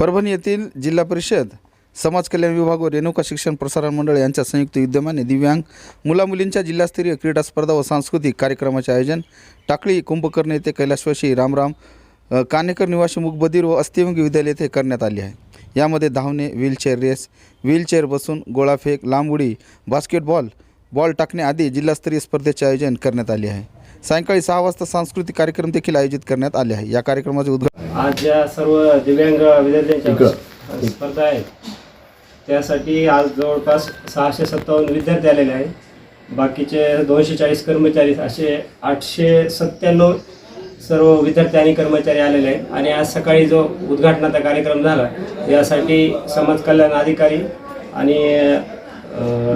परभणी येथील जिल्हा परिषद समाज कल्याण विभाग व रेणुका शिक्षण प्रसारण मंडळ यांच्या संयुक्त विद्यमाने दिव्यांग मुलामुलींच्या जिल्हास्तरीय क्रीडा स्पर्धा व सांस्कृतिक कार्यक्रमाचे आयोजन टाकळी कुंभकर्ण येथे कैलासवासी रामराम कानेकर निवासी मुखबधीर व अस्थिव्यंग विद्यालय येथे करण्यात आले आहे. यामध्ये धावणे व्हीलचेअर रेस व्हीलचेअर बसून गोळाफेक लांब उडी बास्केटबॉल बॉल टाकणे आदी जिल्हास्तरीय स्पर्धेचे आयोजन करण्यात आले आहे. सायंकाळी सहा वाजता सांस्कृतिक कार्यक्रम देखील आयोजित करण्यात आले आहे. या कार्यक्रमाचे उद्घाटन आज ज्या सर्व दिव्यांग विद्यार्थ्यांच्या स्पर्धा आहेत. त्यासाठी आज जवळपास सहाशे सत्तावन्न विद्यार्थी आलेले आहेत. बाकीचे दोनशे चाळीस कर्मचारी असे आठशे सत्त्याण्णव सर्व विद्यार्थी आणि कर्मचारी आलेले आहेत. आणि आज सकाळी जो उद्घाटनाचा कार्यक्रम झाला यासाठी समाज कल्याण अधिकारी आणि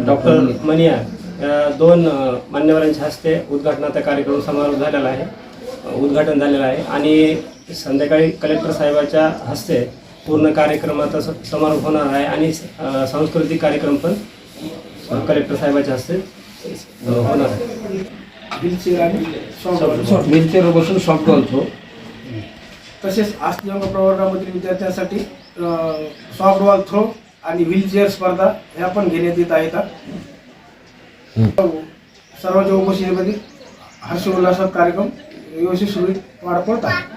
डॉक्टर मनिया या दोन मान्यवरांच्या हस्ते उद्घाटनाचा कार्यक्रम समारोप झालेला आहे. उद्घाटन झालेलं आहे. आणि संध्याकाळी कलेक्टर साहेबाच्या हस्ते पूर्ण कार्यक्रमाचा समारोप होणार आहे आणि सांस्कृतिक कार्यक्रम पण कलेक्टर साहेबाच्या हस्ते होणार आहे. व्हीलचेअर आणि बसून सॉफ्ट थ्रो तसेच अस्थिव्यांग प्रवर्गामधील विद्यार्थ्यांसाठी सॉफ्ट बॉल थ्रो आणि व्हीलचेअर स्पर्धा ह्या पण घेण्यात येत आहेत. सर्वांच्या उपस्थितीमध्ये हर्षोल्लासात कार्यक्रम యోశిష్యుడు వాడుకుంటారు